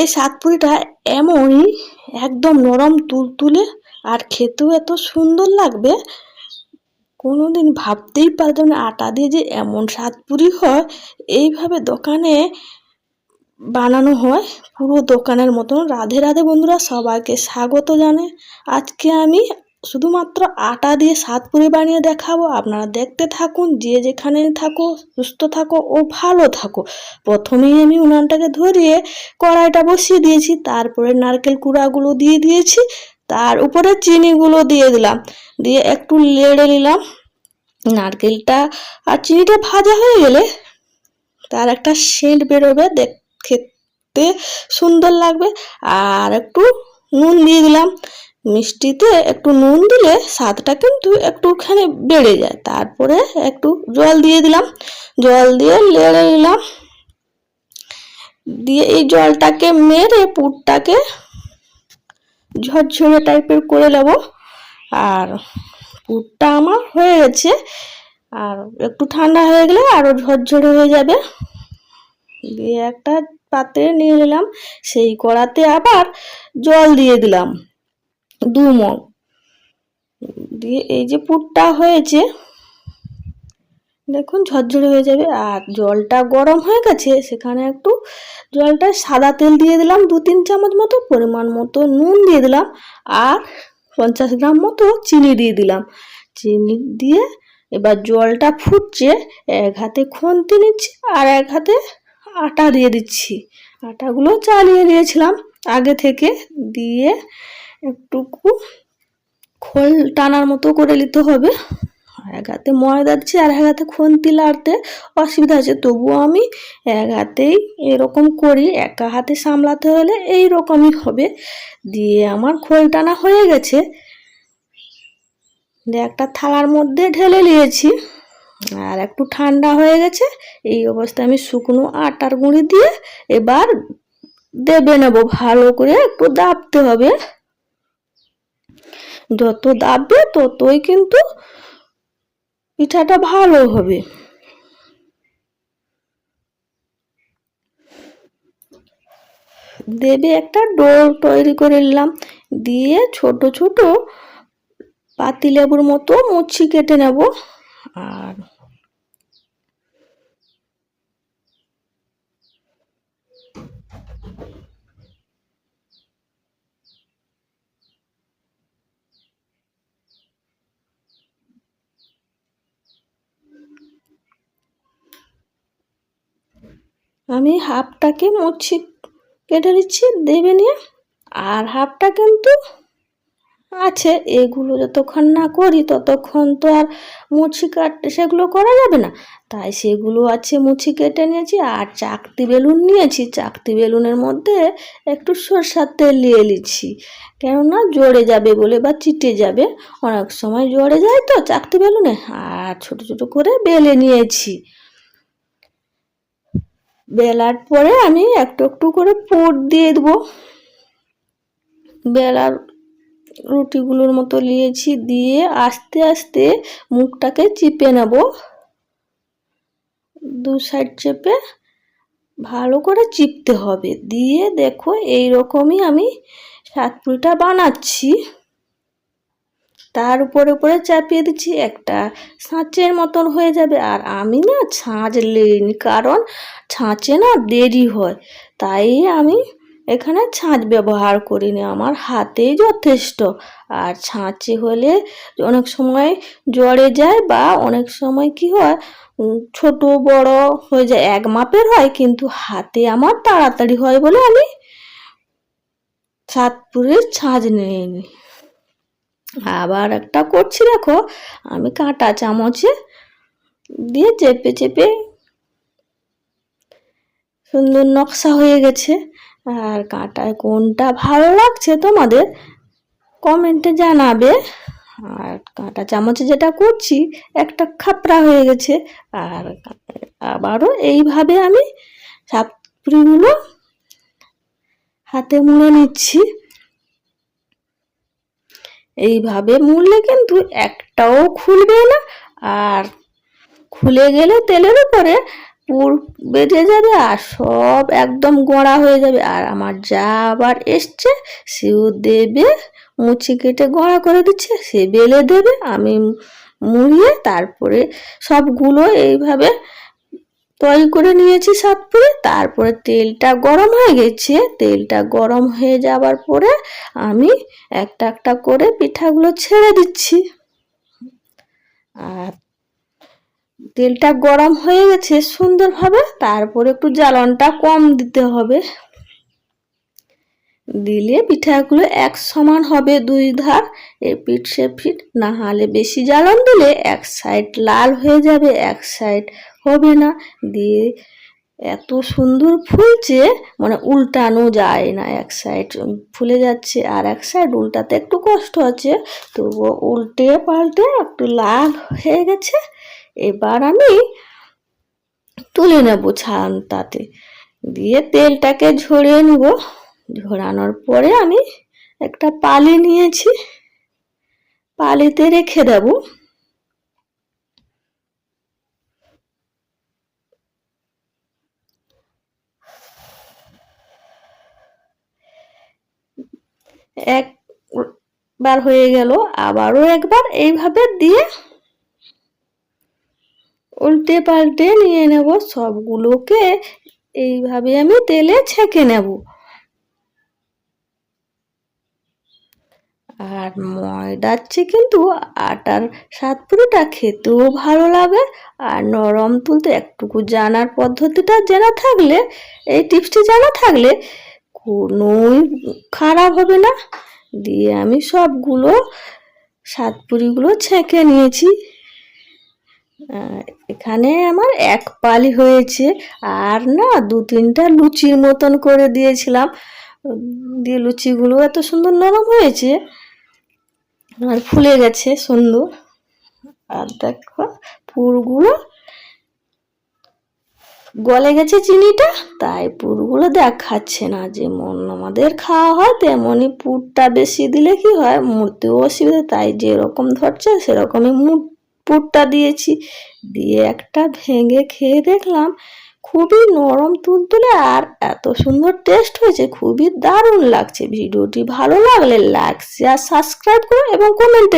এই সাতপুরিটা এমনই একদম নরম তুলতুলে আর খেতেও এত সুন্দর লাগবে। কোনোদিন ভাবতেই পারতাম না আটা দিয়ে যে এমন সাতপুরি হয়। এইভাবে দোকানে বানানো হয়, পুরো দোকানের মতন। রাধে রাধে বন্ধুরা, সবাইকে স্বাগত জানে আজকে আমি শুধুমাত্র আটা দিয়ে সাতপুরি বানিয়ে দেখাবো। আপনারা দেখতে থাকুন, যে যেখানে থাকো, সুস্থ থাকো ও ভালো থাকো। প্রথমেই আমি উনানটাকে ধরিয়ে কড়াইটা বসিয়ে দিয়েছি, তারপরে নারকেল কুড়াগুলো দিয়ে দিয়েছি, তার উপরে চিনিগুলো দিয়ে দিলাম। দিয়ে একটু লেড়ে নিলাম। নারকেলটা আর চিনিটা ভাজা হয়ে গেলে তার একটা সেন্ট বেরোবে দেখ খেতে সুন্দর লাগবে। আর একটু নুন দিয়ে দিলাম। মিষ্টিতে একটু নুন দিলে স্বাদটা কিন্তু একটুখানি বেড়ে যায়। তারপরে একটু জল দিয়ে দিলাম। জল দিয়ে লেড়ে নিলাম। দিয়ে এই জলটাকে মেরে পুরটাকে ঝরঝরে টাইপের করে নেব। আর পুরটা আমার হয়ে গেছে। আর একটু ঠান্ডা হয়ে গেলে আরও ঝরঝরে হয়ে যাবে। দিয়ে একটা পাত্রে নিয়ে নিলাম। সেই কড়াতে আবার জল দিয়ে দিলাম। দু মগ। দিয়ে এই যে পুরটা হয়েছে, দেখুন ঝরঝরে হয়ে যাবে। আর জলটা গরম হয়ে গেছে, সেখানে একটু জলটা সাদা তেল দিয়ে দিলাম, দু তিন চামচ মতো পরিমাণ মতো নুন দিয়ে দিলাম, আর পঞ্চাশ গ্রাম মতো চিনি দিয়ে দিলাম। চিনি দিয়ে এবার জলটা ফুটছে, এক হাতে খুন্তি নিচ্ছি, আর এক হাতে আটা দিয়ে দিচ্ছি। আটাগুলো চালিয়ে দিয়েছিলাম, আগে থেকে দিয়ে একটুকু খোল টানার মতো করে নিতে হবে। এক হাতে ময়দা দিচ্ছি, আর এক হাতে খুন্তি লাড়তে অসুবিধা আছে। তবুও আমি এক হাতেই এরকম করি, একা হাতে সামলাতে হলে এই রকমই হবে। দিয়ে আমার খোল টানা হয়ে গেছে। দিয়ে একটা থালার মধ্যে ঢেলে নিয়েছি। আর একটু ঠান্ডা হয়ে গেছে, এই অবস্থায় আমি শুকনো আটার গুঁড়ি দিয়ে এবার দেবে নেব। ভালো করে একটু দাবতে হবে। যত দাববে ততই কিন্তু পিঠাটা ভালো হবে। দেবে একটা ডোর তৈরি করে নিলাম, দিয়ে ছোট ছোট পাতিলেবুর মতো মুচি কেটে নেব। আর আমি হাফটাকে মুছি কেটে নিচ্ছি, দেবে নিয়ে। আর হাফটা কিন্তু আছে, এগুলো যতক্ষণ না করি ততক্ষণ তো আর মুছি কাট সেগুলো করা যাবে না। তাই সেগুলো আছে, মুছি কেটে নিয়েছি, আর চাকতি বেলুন নিয়েছি। চাকতি বেলুনের মধ্যে একটু সরষার তেল নিয়ে নিচ্ছি কেননা জড়ে যাবে বলে বা চিটে যাবে। অনেক সময় জড়ে যায় তো চাকতি বেলুনে, আর ছোট ছোট করে বেলে নিয়েছি। বেলার পরে আমি একটু একটু করে পুর দিয়ে দেবো। বেলার রুটিগুলোর মতো নিয়েছি দিয়ে আস্তে আস্তে মুখটাকে চিপে নেব। দু সাইড চেপে ভালো করে চিপতে হবে। দিয়ে দেখো এই রকমই আমি সাতপুরিটা বানাচ্ছি। তার উপরে উপরে চাপিয়ে দিচ্ছি একটা। ছাঁচের মতন হয়ে যাবে। আর আমি না ছাঁচ লেনি কারণ ছাঁচে না দেরি হয়। তাই আমি এখানে ছাঁচ ব্যবহার করিনি। আমার হাতেই যথেষ্ট। আর ছাঁচে হলে অনেক সময় জড়ে যায় বা অনেক সময় কি হয় ছোট বড় হয়ে যায়। এক মাপের হয়, কিন্তু হাতে আমার তাড়াতাড়ি হয় বলে আমি সাতপুরের ছাঁচ নিইনি। আবার একটা করছি দেখো। আমি কাঁটা চামচে দিয়ে চেপে চেপে সুন্দর নকশা হয়ে গেছে। আর কাঁটায় কোনটা ভালো লাগছে তোমাদের কমেন্টে জানাবে। আর কাঁটা চামচে যেটা করছি, একটা খাপড়া হয়ে গেছে। আর আবারও এইভাবে আমি সাপড়িগুলো হাতে মুড়ে নিচ্ছি। এইভাবে মুড়লে কিন্তু একটাও খুলবে না, আর খুলে গেলে তেলের উপরে পুর বেরিয়ে যাবে আর সব একদম গোড়া হয়ে যাবে। আর আমার যা আবার এসছে, সেও দেবে, মুচি কেটে গোড়া করে দিচ্ছে, সে বেলে দেবে, আমি মুড়িয়ে তারপরে সবগুলো এইভাবে তৈরি করে নিয়েছি সাতপুরে। তারপরে তেলটা গরম হয়ে গেছে। তেলটা গরম হয়ে যাবার পরে আমি একটা একটা করে পিঠাগুলো ছেড়ে দিচ্ছি। আর তেলটা গরম হয়ে গেছে সুন্দরভাবে। তারপরে একটু জ্বালনটা কম দিতে হবে। দিলে পিঠাগুলো এক সমান হবে দুই ধার। এপিট সেপিট না হলে বেশি জ্বালন দিলে এক সাইড লাল হয়ে যাবে, এক সাইড হবে না। দিয়ে এত সুন্দর ফুলছে মানে উল্টানো যায় না, এক সাইড ফুলে যাচ্ছে আর এক সাইড উল্টাতে একটু কষ্ট আছে। তবুও উল্টে পাল্টে একটু লাল হয়ে গেছে। এবার আমি তুলে নেব ছানটাতে। দিয়ে তেলটাকে ঝরিয়ে নেব। ঝরানোর পরে আমি একটা পালি নিয়েছি। পালিতে রেখে দেব। একবার হয়ে গেল, আবারও একবার এইভাবে দিয়ে উল্টে পাল্টে নিয়ে নেব। সবগুলোকে এইভাবে আমি তেলে ছেঁকে নেব। আর ময়দার চেয়ে কিন্তু আটার সাতপুরিটা খেতেও ভালো লাগে। আর নরম তুলতে একটুকু জানার পদ্ধতিটা জানা থাকলে, এই টিপসটি জানা থাকলে কোনোই খারাপ হবে না। দিয়ে আমি সবগুলো সাতপুরিগুলো ছেঁকে নিয়েছি। এখানে আমার এক পালি হয়েছে। আর না, দু তিনটা লুচির মতন করে দিয়েছিলাম। দিয়ে লুচিগুলো এত সুন্দর নরম হয়েছে। আর ফুলে গেছে সুন্দর আর দেখো, পুরগুলো গলে গেছে চিনিটা, তাই পুরগুলো দেখাচ্ছে না। যেমন আমাদের খাওয়া হয় তেমনই পুরটা বেশি দিলে কি হয় মুড়তেও অসুবিধা, তাই যেরকম ধরছে সেরকমই পুরটা দিয়েছি। দিয়ে একটা ভেঙে খেয়ে দেখলাম, খুবই নরম তুলতুলে আর এত সুন্দর টেস্ট হয়েছে, খুবই দারুণ লাগছে। ভিডিওটি ভালো লাগলে লাইক শেয়ার সাবস্ক্রাইব করুন এবং কমেন্টে